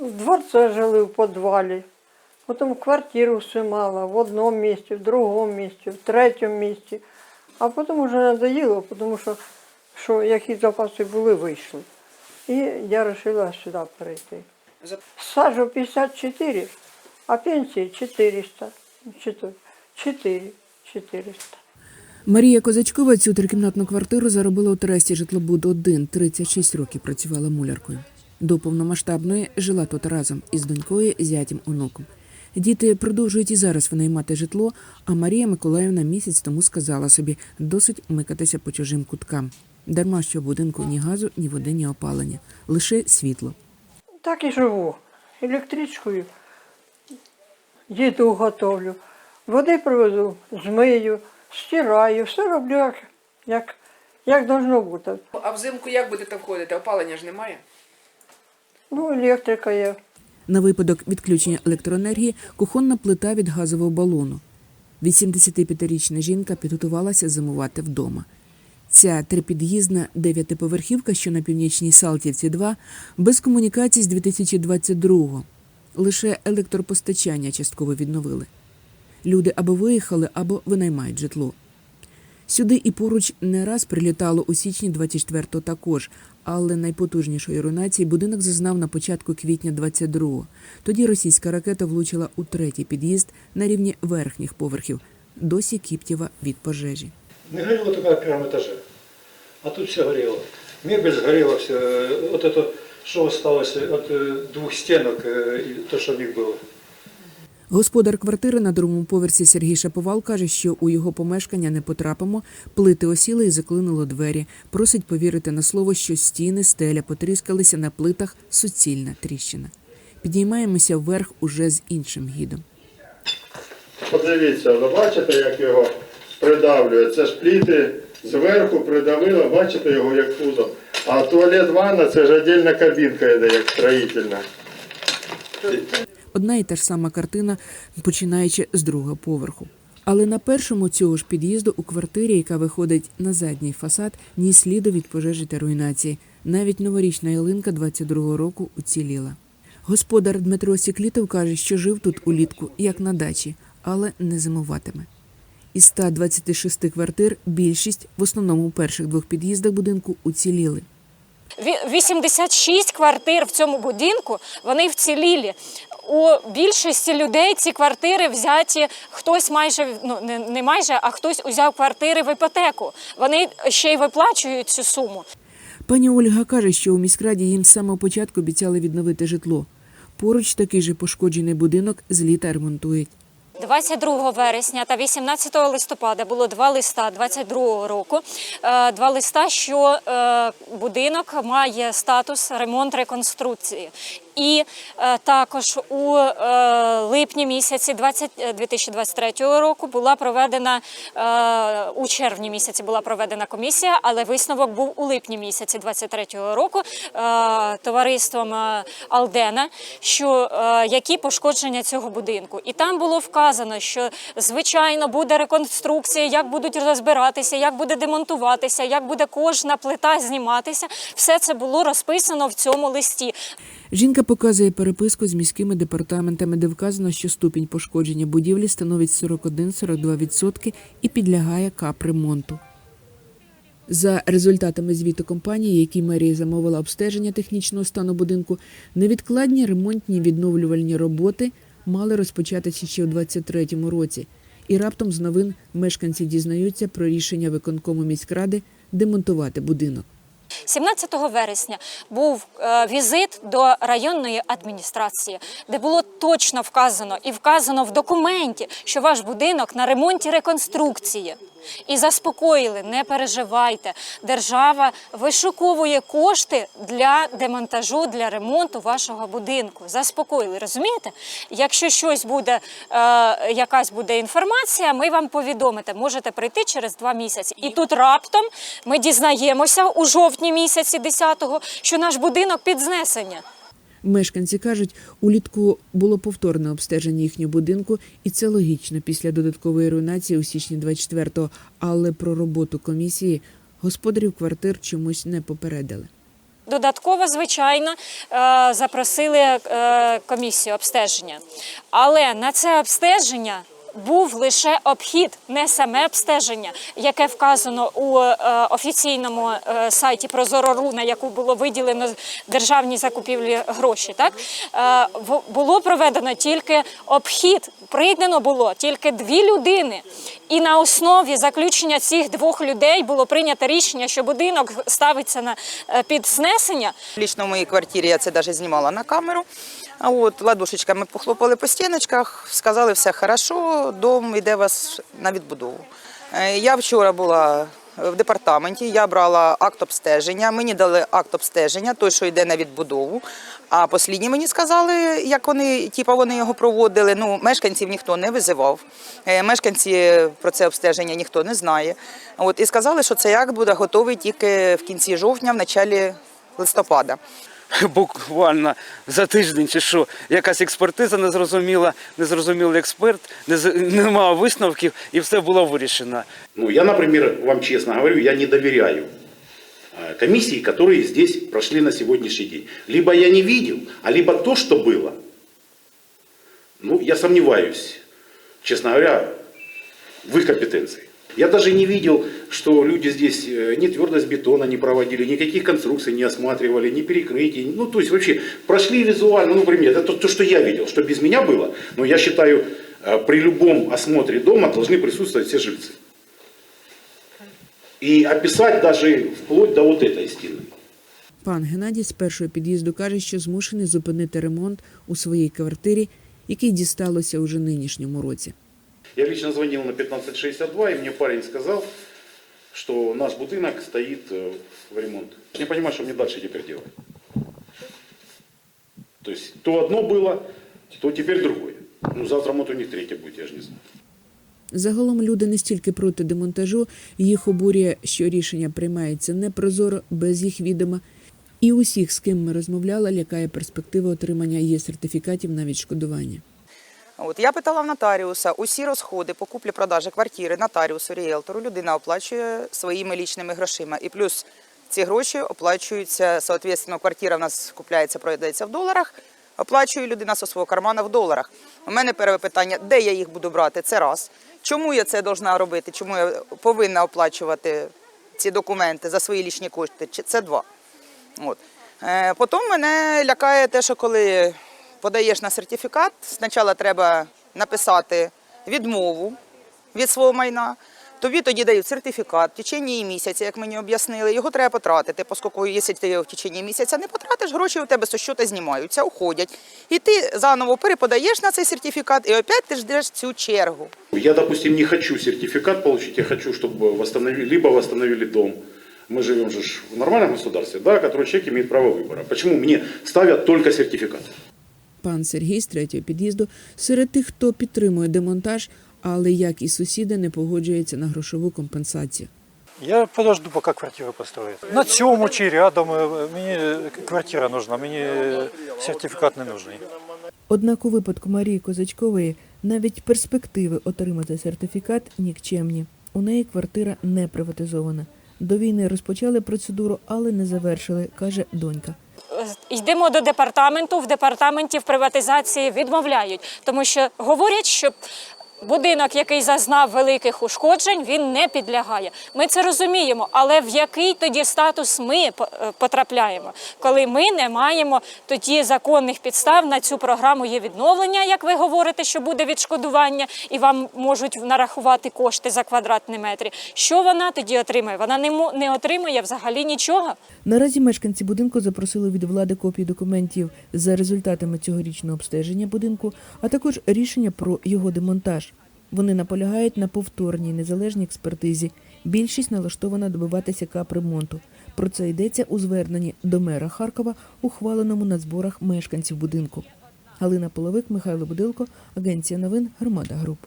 В дворце жили в підвалі. Потім квартиру снимала в одному місці, в другому місці, в третьому місці. А потім вже надоїло, тому що, що які запаси були, вийшли. І я вирішила сюди перейти. Стажу 54, а пенсії 400. 4, 4 400. Марія Козачкова цю трикімнатну квартиру заробила у Тресті житлобуд 1 36 років працювала муляркою. До повномасштабної жила тут разом із донькою, зятім, онуком. Діти продовжують і зараз винаймати житло, а Марія Миколаївна місяць тому сказала собі досить микатися по чужим куткам. Дарма що в будинку ні газу, ні води, ні опалення, лише світло. Так і живу. Електричкою їду готовлю. Води привезу, змию, стираю, все роблю, як, як, як должно бути. А взимку як будете входити? Опалення ж немає? Ну, електрика є. На випадок відключення електроенергії кухонна плита від газового балону. 85-річна жінка підготувалася зимувати вдома. Ця трипід'їзна дев'ятиповерхівка, що на північній Салтівці 2, без комунікацій з 2022-го. Лише електропостачання частково відновили. Люди або виїхали, або винаймають житло. Сюди і поруч не раз прилітало у січні 24-го також, але найпотужнішої руйнації будинок зазнав на початку квітня 22-го. Тоді російська ракета влучила у третій під'їзд на рівні верхніх поверхів, досі Кіптєва від пожежі. Не горело только на первом этаже. А тут все горело. Мебель сгорела, все. Вот это, что осталось от э, двух стенок, э, и то, что в них было. Господар квартири на другому поверсі Сергій Шаповал каже, що у його помешкання не потрапимо, плити осіли і заклинило двері. Просить повірити на слово, що стіни, стеля потріскалися на плитах суцільна тріщина. Підіймаємося вверх уже з іншим гідом. Подивіться, ви бачите, як його придавлює. Це ж пліти зверху придавило, бачите його як пузо. А туалет ванна це ж віддільна кабінка йде, як строїтельна. Одна і та ж сама картина, починаючи з другого поверху. Але на першому цього ж під'їзду у квартирі, яка виходить на задній фасад, ні сліду від пожежі та руйнації. Навіть новорічна ялинка 22-го року уціліла. Господар Дмитро Сіклітов каже, що жив тут улітку, як на дачі, але не зимуватиме. Із 126 квартир більшість, в основному у перших двох під'їздах будинку, уціліли. Ві- 86 квартир в цьому будинку вони вцілілі. У більшості людей ці квартири взяті, хтось майже ну не, не майже, а хтось узяв квартири в іпотеку. Вони ще й виплачують цю суму. Пані Ольга каже, що у міськраді їм з самого початку обіцяли відновити житло. Поруч такий же пошкоджений будинок з літа ремонтують. 22 вересня та 18 листопада було два листа 22 року. Е, Два листа, що е, будинок має статус ремонт реконструкції. І е, також у е, липні місяці 20, е, 2023 року була проведена у червні місяці була проведена комісія, але висновок був у липні місяці 23 року товариством Алдена, що які пошкодження цього будинку. І там було вказано, що звичайно буде реконструкція, як будуть розбиратися, як буде демонтуватися, як буде кожна плита зніматися. Все це було розписано в цьому листі. Жінка показує переписку з міськими департаментами, де вказано, що ступінь пошкодження будівлі становить 41-42% і підлягає капремонту. За результатами звіту компанії, якій мерія замовила обстеження технічного стану будинку, невідкладні ремонтні відновлювальні роботи мали розпочатися ще у 2023 році. І раптом з новин мешканці дізнаються про рішення виконкому міськради демонтувати будинок. 17 вересня був е, візит до районної адміністрації, де було точно вказано і вказано в документі, що ваш будинок на ремонті реконструкції. І заспокоїли, не переживайте. Держава вишуковує кошти для демонтажу, для ремонту вашого будинку. Заспокоїли, розумієте? Якщо щось буде, е, якась буде інформація, ми вам повідомите. Можете прийти через два місяці. І тут раптом ми дізнаємося у жовтні місяці 10-го, що наш будинок під знесення. Мешканці кажуть, улітку було повторне обстеження їхнього будинку, і це логічно після додаткової руйнації у січні 24-го, але про роботу комісії господарів квартир чомусь не попередили. Додатково, звичайно, е, запросили е, комісію обстеження. Але на це обстеження був лише обхід, не саме обстеження, яке вказано у е, офіційному е, сайті Прозоро.ру, на яку було виділено державні закупівлі гроші. Так Е, було проведено тільки обхід. Прийдено було тільки дві людини, і на основі заключення цих двох людей було прийнято рішення, що будинок ставиться на під знесення. Лічно в моїй квартирі я це навіть знімала на камеру. А от ладошечками похлопали по стіночках, сказали, все хорошо, дом йде вас на відбудову. Е, Я вчора була в департаменті, я брала акт обстеження. Мені дали акт обстеження, той, що йде на відбудову. А послідні мені сказали, як вони, типу, вони його проводили. Ну, мешканців ніхто не визивав. Е, Мешканці про це обстеження ніхто не знає. От, і сказали, що цей акт буде готовий тільки в кінці жовтня, в началі листопада. буквально за тиждень чи що, якась експертиза незрозуміла, незрозумілий експерт, нез- нема висновків, і все було вирішено. Ну, я, например, вам честно говорю, я не доверяю э, комиссии, которые здесь прошли на сегодняшний день. Либо я не видел, а либо то, что было, ну, я сомневаюсь, честно говоря, в их компетенции. Я даже не видел, что люди здесь э, ни твердость бетона не проводили, никаких конструкций не осматривали, ни перекрытий. Ну, то есть вообще прошли визуально, ну, например, это то, то, что я видел, что без меня было. Но я считаю, э, при любом осмотре дома должны присутствовать все жильцы. И описать даже вплоть до вот этой стены. Пан Геннадій з першого під'їзду каже, що змушений зупинити ремонт у своїй квартирі, який дісталося уже нинішньому році. Я лично звонил на 1562, и мне парень сказал, что наш будинок стоит э, в ремонт. Я понимаю, что мне дальше теперь делать. То есть то одно было, то теперь другое. Ну, завтра вот у них третье будет, я же не знаю. Загалом люди не стільки проти демонтажу, їх обурює, що рішення приймається непрозоро, без їх відома. І усіх, з ким ми розмовляли, лякає перспектива отримання є сертифікатів на відшкодування. От я питала в нотаріуса, усі розходи по куплі-продажі квартири нотаріусу, ріелтору людина оплачує своїми лічними грошима. І плюс ці гроші оплачуються, соответственно, квартира в нас купляється, продається в доларах, оплачує людина зі свого кармана в доларах. У мене перше питання, де я їх буду брати? Це раз. Чому я це должна робити? Чому я повинна оплачувати ці документи за свої лічні кошти? Це два. От. Е, Потім мене лякає те, що коли подаєш на сертифікат, спочатку треба написати відмову від свого майна. Тобі тоді дають сертифікат в течение місяця, як мені об'яснили. Його треба потратити, оскільки якщо ти його в течение місяця не потратиш, гроші у тебе з щота знімаються, уходять. І ти заново переподаєш на цей сертифікат, і опять ти ждеш цю чергу. Я, допустим, не хочу сертификат получить, я хочу, чтобы восстановили, либо восстановили дом. Мы живем же ж в нормальном государстве, да, который человек имеет право выбора. Почему мне ставят только сертификат? Пан Сергій з третього під'їзду серед тих, хто підтримує демонтаж, але як і сусіди не погоджується на грошову компенсацію. Я подожду, поки квартиру построять. На цьому чи рядом. е, Мені квартира нужна, мені сертифікат не нужний. Однак у випадку Марії Козачкової навіть перспективи отримати сертифікат нікчемні. У неї квартира не приватизована. До війни розпочали процедуру, але не завершили, каже донька. Йдемо до департаменту. В департаменті в приватизації відмовляють, тому що говорять, що будинок, який зазнав великих ушкоджень, він не підлягає. Ми це розуміємо, але в який тоді статус ми е, потрапляємо, коли ми не маємо тоді законних підстав на цю програму є відновлення, як ви говорите, що буде відшкодування, і вам можуть нарахувати кошти за квадратний метр. Що вона тоді отримає? Вона не отримує взагалі нічого. Наразі мешканці будинку запросили від влади копії документів за результатами цьогорічного обстеження будинку, а також рішення про його демонтаж. Вони наполягають на повторній незалежній експертизі. Більшість налаштована добиватися капремонту. Про це йдеться у зверненні до мера Харкова, ухваленому на зборах мешканців будинку. Галина Половик, Михайло Будилко, Агенція новин Громада Груп.